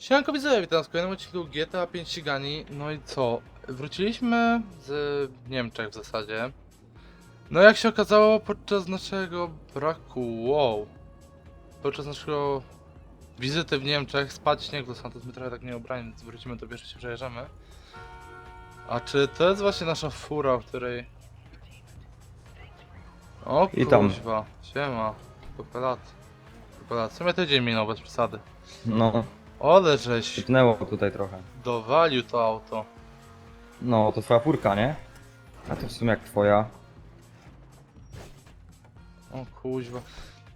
Siemanko widzowie, witam w kolejnym odcinku GTA 5 ścigani. No i co? Wróciliśmy z Niemczech w zasadzie. No jak się okazało podczas naszego braku, wow. Podczas naszego wizyty w Niemczech spadł śnieg do Santos, my trochę tak nie ubrani, więc wrócimy to jeszcze się przejeżdżamy. A czy to jest właśnie nasza fura, w której... O I tam. kuźwa, siema, kupę lat. Kupę lat, w sumie tydzień minął bez przesady. No, Ole żeś sypnęło tutaj trochę. dowalił to auto. No, to twoja furka, nie? A to w sumie jak twoja. O kuźwa.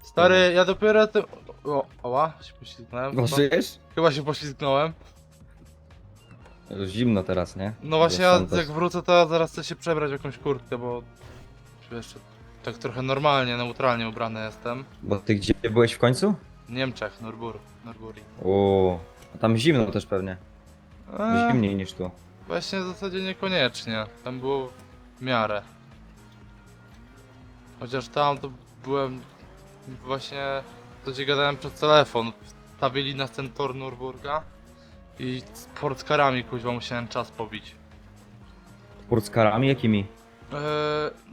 Stary, ja dopiero tym... O, oła, się poślizgnąłem. No, Chyba, żyjesz? chyba się poślizgnąłem. Zimno teraz, nie? No właśnie, Bo ja też- jak wrócę, to ja zaraz chcę się przebrać w jakąś kurtkę, bo... Wiesz, tak trochę normalnie, neutralnie ubrany jestem. Bo ty gdzie byłeś w końcu? W Niemczech, Nurbur, Nurburi. O, a tam zimno też pewnie. Eee, Zimniej niż tu. Właśnie w zasadzie niekoniecznie. Tam było w miarę. Chociaż tam to byłem właśnie. To ci gadałem przez telefon. Stawili nas ten tor Nurburga i z portkarami kuźwa musiałem czas pobić. Purckarami jakimi? Eee,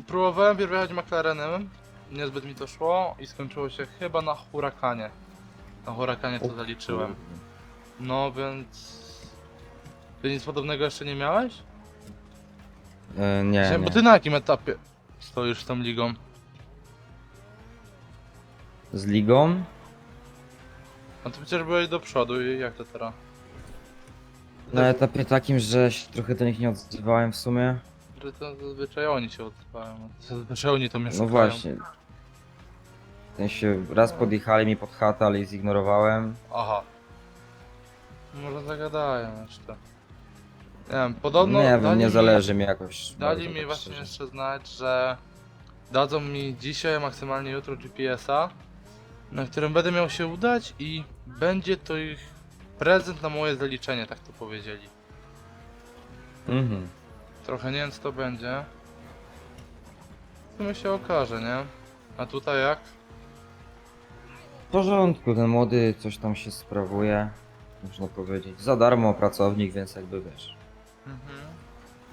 próbowałem pierw jechać McLarenem, niezbyt mi to szło i skończyło się chyba na Hurakanie. Na Hurakanie to zaliczyłem. No więc... Ty nic podobnego jeszcze nie miałeś? E, nie, Bo nie. ty na jakim etapie stoisz z tą ligą? Z ligą? No to przecież byłeś do przodu i jak to teraz? Na etapie takim, że się trochę do nich nie odzywałem w sumie. Że to zazwyczaj oni się odzywają. Zazwyczaj oni to mnie No szukają. właśnie. Ten się raz podjechali mi pod chatę, ale ich zignorowałem. Aha. Może zagadają jeszcze. Nie wiem, podobno nie wiem, dali nie mi- zależy mi jakoś. Dali bardzo, mi tak właśnie szczerze. jeszcze znać, że dadzą mi dzisiaj, maksymalnie jutro GPS-a, na którym będę miał się udać i będzie to ich prezent na moje zaliczenie, tak to powiedzieli. Mhm. Trochę nie wiem co to będzie. W sumie się okaże, nie? A tutaj jak? W porządku, ten młody coś tam się sprawuje, można powiedzieć. Za darmo pracownik, więc jakby wiesz. Mhm.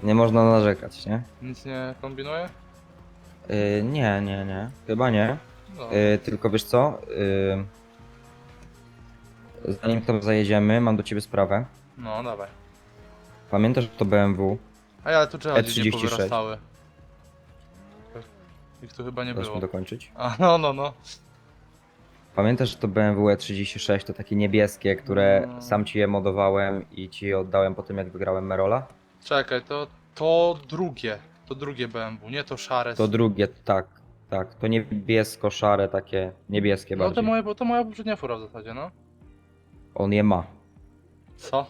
Nie można narzekać, nie? Nic nie kombinuję? Yy, nie, nie, nie. Chyba nie. No. Yy, tylko wiesz co? Yy, zanim tam zajedziemy, mam do ciebie sprawę. no, dawaj. Pamiętasz że to BMW? A ja tu trzeba nie E36. powyrastały. Ich tu chyba nie było. mi dokończyć? A, no, no, no. Pamiętasz, że to BMW E36 to takie niebieskie, które No. sam ci je modowałem i ci je oddałem po tym, jak wygrałem Merola? Czekaj, to, to drugie. To drugie BMW, nie to szare. To drugie, tak, tak. To niebiesko-szare, takie niebieskie no to bardziej. moje, to moja poprzednia fura w zasadzie, no. On je ma. Co?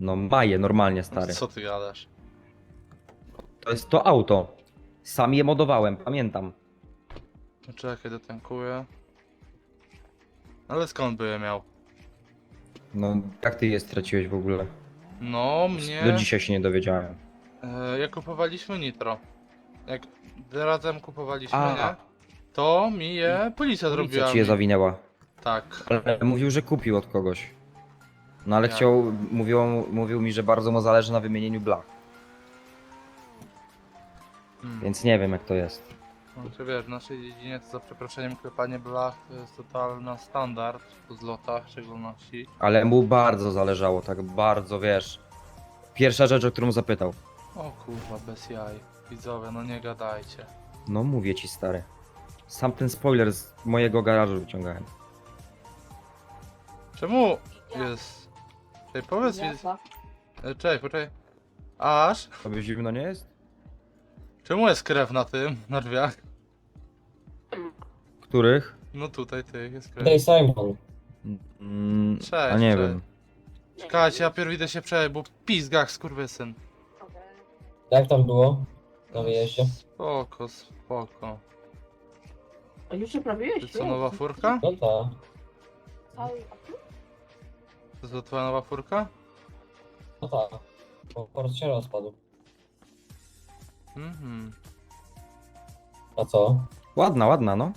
No ma je normalnie, stary. Co ty gadasz? To jest to auto. Sam je modowałem, pamiętam. No Czekaj, dotankuję. Ale skąd by je miał? No, jak ty je straciłeś w ogóle? No, mnie... Do dzisiaj się nie dowiedziałem. E, jak kupowaliśmy Nitro, jak razem kupowaliśmy, A. nie? To mi je policja zrobiła. Policja ci je mi- zawinęła. Tak. Ale mówił, że kupił od kogoś. No ale Jak? chciał, mówił, mówił mi, że bardzo mu zależy na wymienieniu blach. Hmm. Więc nie wiem jak to jest. Znaczy wiesz, w naszej dziedzinie to za przeproszeniem klepanie blach to jest totalny standard po zlotach, w szczególności. Ale mu bardzo zależało, tak bardzo, wiesz. Pierwsza rzecz, o którą zapytał. O kurwa, bez jaj. Widzowie, no nie gadajcie. No mówię ci, stary. Sam ten spoiler z mojego garażu wyciągałem. Czemu jest... Czekaj, powiedz mi... E, Cześć, poczekaj. Aż? Tobie zimno nie jest? Czemu jest krew na tym, na drzwiach? Których? No tutaj, ty, jest. Daj Simon. Mm, Cześć, a nie cześć. wiem. Czekajcie, ja pierw idę się przejść, bo pizgach skurwysyn. Jak tam było na wyjeździe? Spoko, spoko. A już naprawiłeś? To co, nowa furka? No tak. Cały apel? To co, twoja nowa furka? No tak. Bo port się rozpadł. Mhm. A co? Ładna, ładna, no.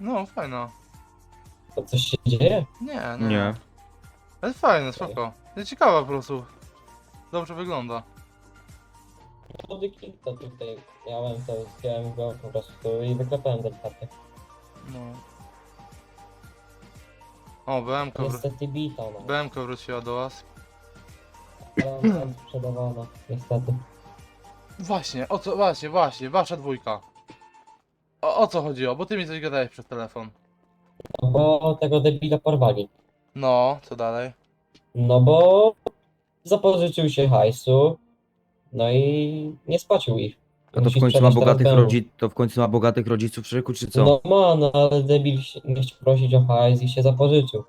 No, fajna. To coś się dzieje? Nie, nie. Nie. Ale fajne, spoko. Jest ciekawa po prostu. Dobrze wygląda. Młody kit to tutaj miałem, to zdjąłem go po prostu i wyklepałem delikatnie. No. O, BMK, Niestety bita, no. BMK wróciła do was. Ale ona jest sprzedawana, niestety. Właśnie, o co, właśnie, właśnie, wasza dwójka. O, o co chodziło? Bo ty mi coś gadałeś przez telefon. No bo tego debila porwali. No, co dalej? No bo zapożyczył się hajsu, no i nie spłacił ich. A to w Musi końcu ma sprzedać teraz bogatych BMW. rodziców, to w końcu ma bogatych rodziców Szyku, czy co? No ma, no ale debil się- nie chciał prosić o hajs i się zapożyczył.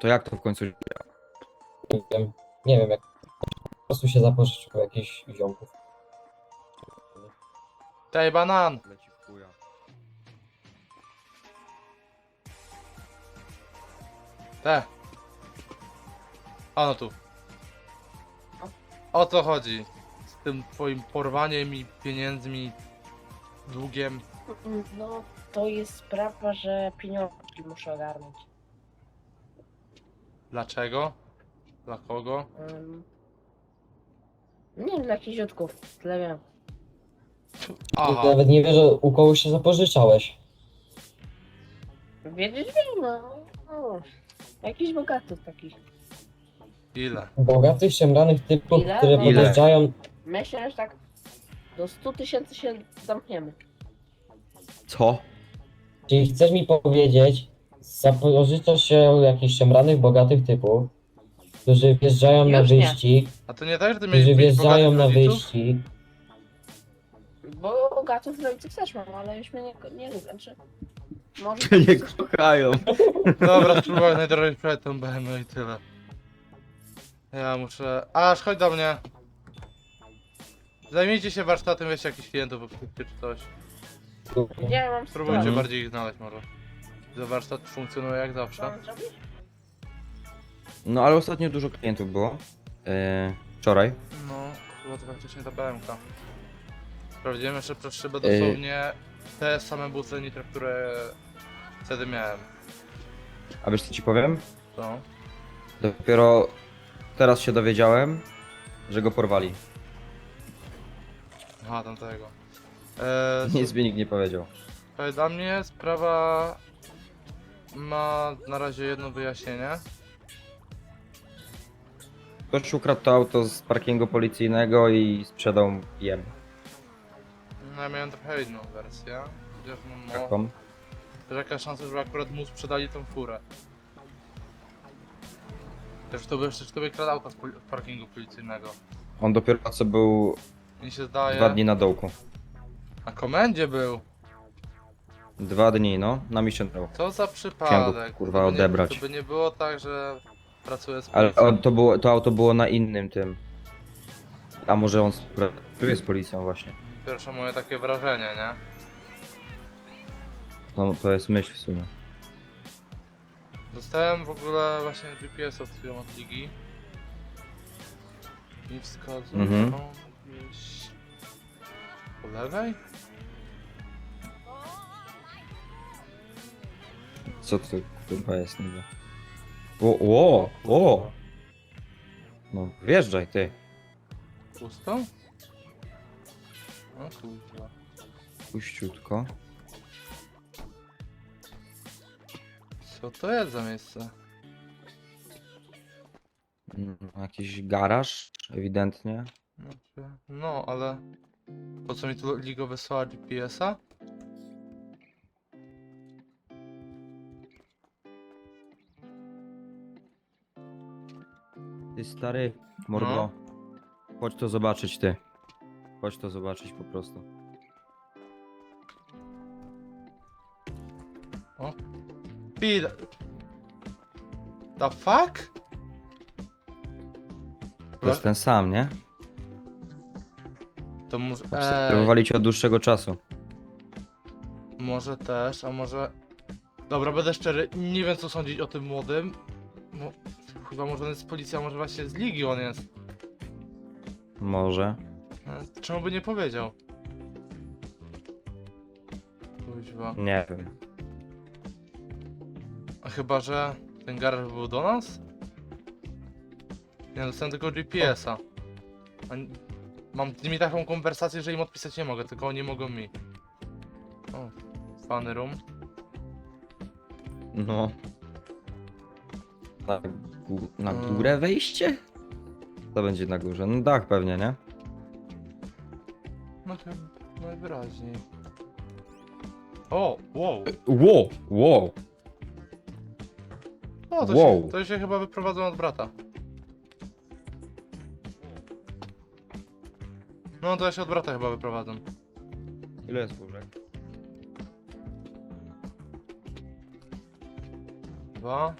To jak to w końcu Nie wiem, nie wiem jak. Po prostu się zapożyczył u jakichś ziomków. Tej banan! leci Te! A no tu. O co chodzi? Z tym twoim porwaniem i pieniędzmi, długiem. No, to jest sprawa, że pieniążki muszę ogarnąć. Dlaczego? Dla kogo? Um, nie wiem, dla jakichś ziutków, tyle wiem. Aha, Nawet nie wie, że u kogoś się zapożyczałeś. Wiedzieć wiem, no. no. Jakiś bogatych takich. ile? Bogatych, szemranych typów, Ile? które No. Ile? podjeżdżają. Myślę, że tak do 100 tysięcy się zamkniemy. Co? Czyli chcesz mi powiedzieć, zapożyczasz się jakichś szemranych, bogatych typów, którzy wjeżdżają na Już nie. wyścig, A to nie tak, że ty miałeś którzy być wjeżdżają bogatych na rodziców? wyścig. Bo bogatych rodziców też mam, ale już mnie nie, nie lubią. Czy... Może Nie kochają. Dobra, spróbuję najdrożej sprzedać tą BMW i tyle. Ja muszę... Aż, chodź do mnie. Zajmijcie się warsztatem, wiecie jakichś klientów wypuśćcie czy coś. Nie mam Spróbujcie Mhm. bardziej ich znaleźć może. Że warsztat funkcjonuje jak Co zawsze. mam zrobić? No ale ostatnio dużo klientów było. Eee, wczoraj. No, chyba to faktycznie ta BMK. Sprawdziłem jeszcze przez szybę Yy. dosłownie te same butle nitro, które wtedy miałem. A wiesz co ci powiem? To. Dopiero teraz się dowiedziałem, że go porwali. Aha, tamtego. Eee, Nic mi nikt nie powiedział. Słuchaj, Dla mnie sprawa ma na razie jedno wyjaśnienie. Ktoś ukradł to auto z parkingu policyjnego i sprzedał jem. No, ja miałem trochę inną wersję. Chociaż no, no Taką. Też jaka szansa, żeby akurat mu sprzedali tą furę. Też to by jeszcze to by kradł auto z parkingu policyjnego. On dopiero co był Mi się zdaje. dwa dni na dołku. Na komendzie był. Dwa dni, no, na Mission Row. Co za przypadek. kurwa, To by nie- odebrać. To by nie było tak, że pracuje z Ale policją. on, to, było, to auto było na innym tym. A może on współpracuje z policją właśnie. Pierwsze moje takie wrażenie, nie? No to jest myśl w sumie. Dostałem w ogóle właśnie GPS od chwilą od Ligi. I wskazują Mhm. gdzieś... Po lewej? Co to kurwa jest niby? O, o, o! No wjeżdżaj ty. Pusto? No kurwa. Puściutko. Co to jest za miejsce? Mm, Jakiś garaż, ewidentnie. No, czy- No, ale... Po co mi tu Ligo wysłała GPS-a? Ty stary, mordo. No. Chodź to zobaczyć ty. Chodź to zobaczyć po prostu. Pil... The fuck? To jest ten sam, nie? To może... Ej, Obserwowali cię od dłuższego czasu. może też, a może... Dobra, będę szczery, nie wiem co sądzić o tym młodym. Chyba może on jest z policji, a może właśnie z Ligi on jest. Może. E, Czemu by nie powiedział? Kuźwa. Nie wiem. Chyba, że ten garaż był do nas? Nie, dostałem tylko GPS-a. Mam z nimi taką konwersację, że im odpisać nie mogę, tylko oni mogą mi. O, funny room. No. Na, gó- na Mm. górę wejście? To będzie na górze. No dach pewnie, nie? No chyba najwyraźniej. O, wow. Wow, wow. O, to, Wow. się, to się chyba wyprowadzą od brata. No, to się od brata chyba wyprowadzą. Ile jest łóżek? Dwa.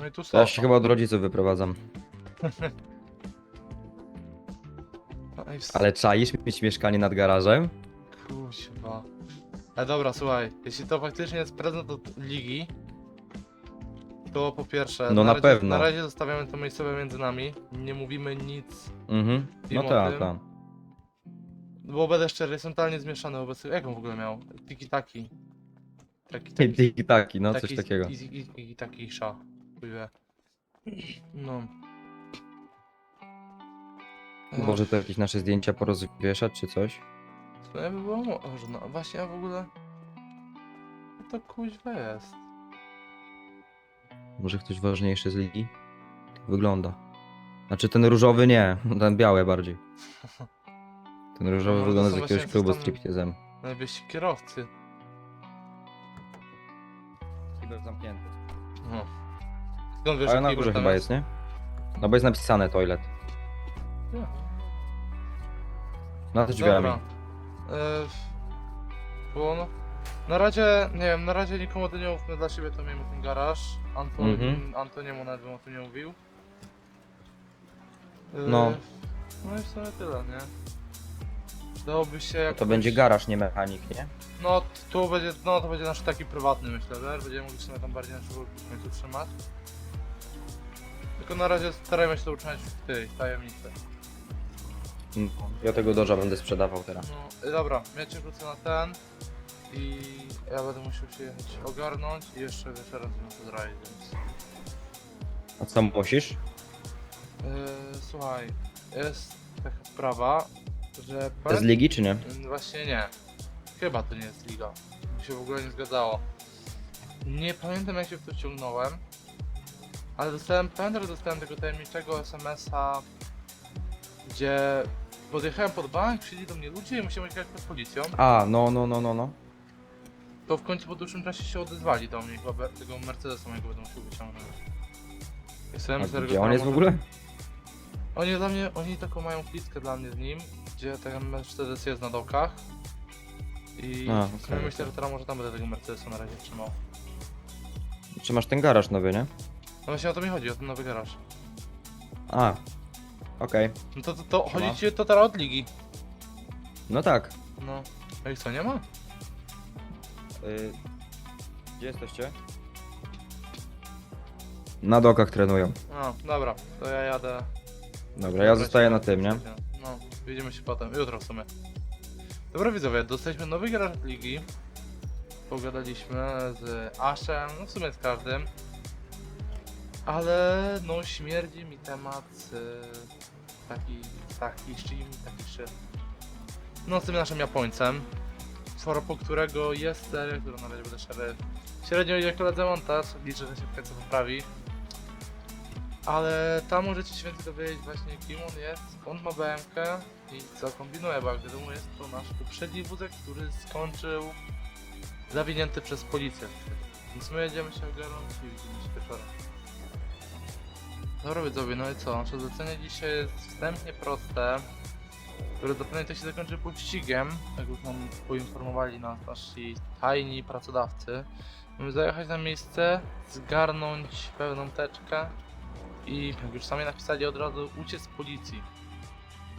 No i tu są. Ja się chyba od rodziców wyprowadzam. Ej, ws- Ale czaisz mieć mieszkanie nad garażem? Kuźwa. Ale dobra, słuchaj, jeśli to faktycznie jest prezent od ligi, to po pierwsze, No na razie, pewno. na razie zostawiamy to miejscowe między nami, nie mówimy nic, Mhm. No tak, tak. bo będę szczery, jestem totalnie zmieszany wobec Jak on w ogóle miał? Tiki taki. Taki taki. Tiki taki, no coś taki, takiego. I, i, i taki sza. No. Może to jakieś nasze zdjęcia porozwieszać czy coś? To nie by było można. Właśnie a w ogóle. Co to kuźwa jest? Może ktoś ważniejszy z ligi? Tak wygląda. Znaczy ten różowy nie, ten biały bardziej. Ten różowy No, wygląda z są jakiegoś właśnie klubu tam- striptizem. Najwyżsi kierowcy. Kibel zamknięty. No. Skąd wiesz, Ale że na górze tam chyba jest, nie? No bo jest napisane toilet. Nie. Nad drzwiami. Dobra. E, bo no, na razie, nie wiem, na razie nikomu to nie mówmy dla siebie, to miejmy ten garaż. Anto, Mhm. Antoniemu nawet bym o tym nie mówił. E, No. No i w sumie tyle, nie? Przydałoby się jakoś... To będzie garaż, nie mechanik, nie? No, t- tu będzie, no to będzie nasz taki prywatny myślę, że będziemy mogli sobie tam bardziej naszego w końcu trzymać. Tylko na razie starajmy się to utrzymać w tej tajemnicy. Ja tego doża będę sprzedawał teraz. No, dobra, ja cię wrócę na ten i ja będę musiał się jechać ogarnąć i jeszcze wieczorem z to zrobić, więc... A co musisz? Yy, słuchaj, jest taka sprawa, że... To z ligi czy nie? Mm, Właśnie nie. Chyba to nie jest liga. Mi się w ogóle nie zgadzało. Nie pamiętam jak się w to wciągnąłem, ale dostałem, pamiętam, że dostałem tego tajemniczego SMS-a, gdzie podjechałem pod bank, przyjdzie do mnie ludzie i musiałem jechać pod policją. A, no, no, no, no, no. To w końcu po dłuższym czasie się odezwali do mnie, chyba tego Mercedesa mojego będę musiał wyciągnąć. Sobie A gdzie on jest w ogóle? Oni dla mnie, oni taką mają klitkę dla mnie z nim, gdzie ten Mercedes jest na dokach. I A, w sumie okej, myślę, że teraz może tam będę tego Mercedesa na razie trzymał. Czy masz ten garaż nowy, nie? No właśnie o to mi chodzi, o ten nowy garaż. A. Okej. No to, to, to Siema. chodzi ci to teraz od ligi. No tak. No. I co, nie ma? Y... Gdzie jesteście? Na dokach trenują. No, dobra, to ja jadę. Dobra, ja zostaję na tym, nie? No, widzimy się potem, jutro w sumie. Dobra widzowie, dostaliśmy nowy od ligi. Pogadaliśmy z Ashem, no w sumie z każdym. Ale no śmierdzi mi temat y, taki, taki stream, taki shit. No z tym naszym Japońcem. Po którego jest seria, którą na razie będę szary. Średnio idzie koledze montaż, liczę, że się w końcu poprawi. Ale tam możecie się więcej dowiedzieć właśnie kim on jest, skąd ma BMK i co kombinuje, bo jak wiadomo jest to nasz poprzedni wózek, który skończył zawinięty przez policję. Więc my jedziemy się ogarnąć i widzimy się wieczorem. Dobra widzowie, no i co? Nasze zlecenie dzisiaj jest wstępnie proste, które zapewne to się zakończy pościgiem, jak już nam poinformowali nas nasi tajni pracodawcy. Mamy zajechać na miejsce, zgarnąć pełną teczkę i jak już sami napisali od razu uciec z policji.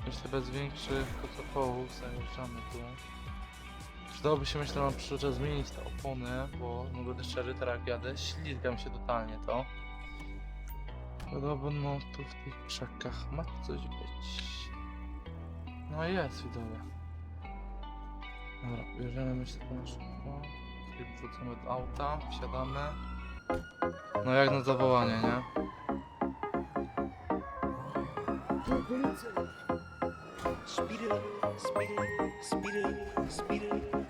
Myślę bez większych protokołów zajeżdżamy tu. Przydałoby się myślę na przyszłość zmienić te opony, bo no będę szczery, teraz jak jadę, ślizgam się totalnie to. Podobno tu w tych krzakach ma coś być. No jest, widzowie. Dobra, bierzemy myślę na szybko. Wrócimy do auta, wsiadamy. No jak na zawołanie, nie? Speed it up, speed it up, speed it up, speed it up.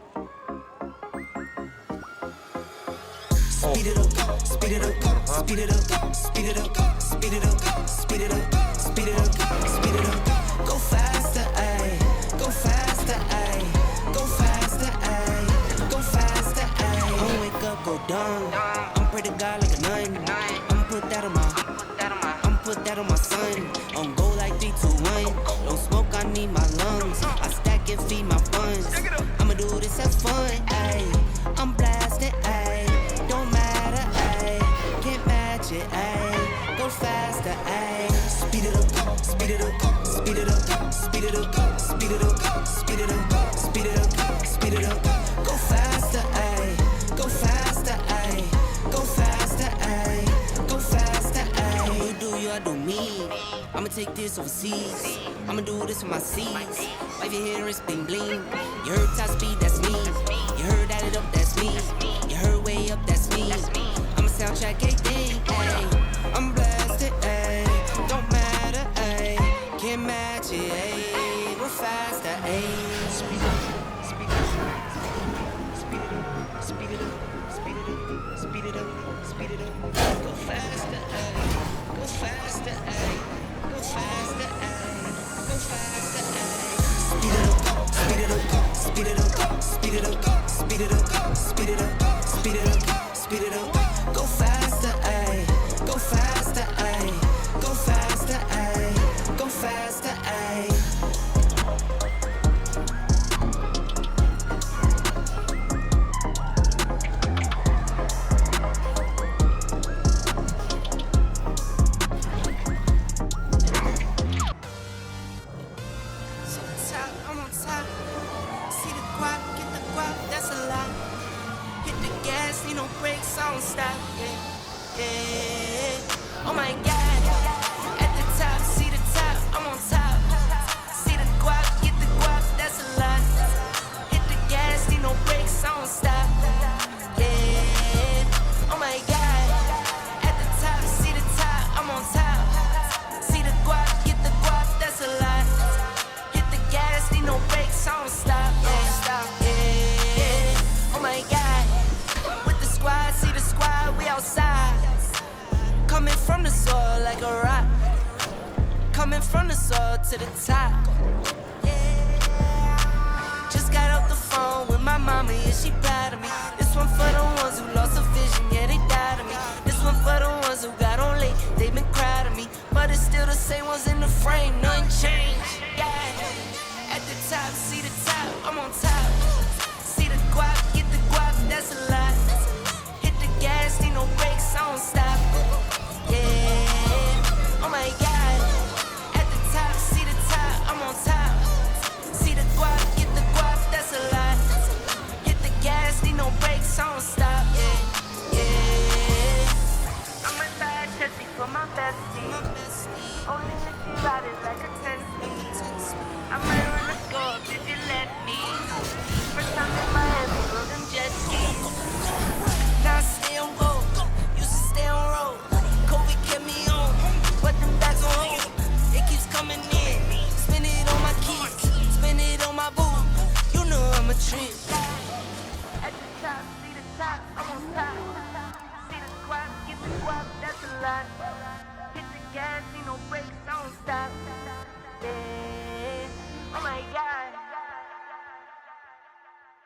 Speed it up, speed it up, speed it up, speed it up. Speed it up, speed it up, speed it up, speed it up. Go faster, ayy. Go faster, ayy. Go faster, ayy. Go faster, ayy. Don't wake up, go dumb. I'm pray to God like a nun. I'm put that on my, I'm put that on my son. On go like three, two, one. Don't smoke, I need my lungs. I stack and feed my funds. I'ma do this, have fun. faster, ayy. Speed it up, speed it up, speed it up, speed it up, speed it up, speed it up, speed it up, speed it up. Go faster, ayy. Go faster, ayy. Go faster, ayy. Go faster, ayy. You do you, I do me. I'ma take this overseas. I'ma do this with my seeds. Wipe your hair, it's bling bling. You heard top speed, that's me.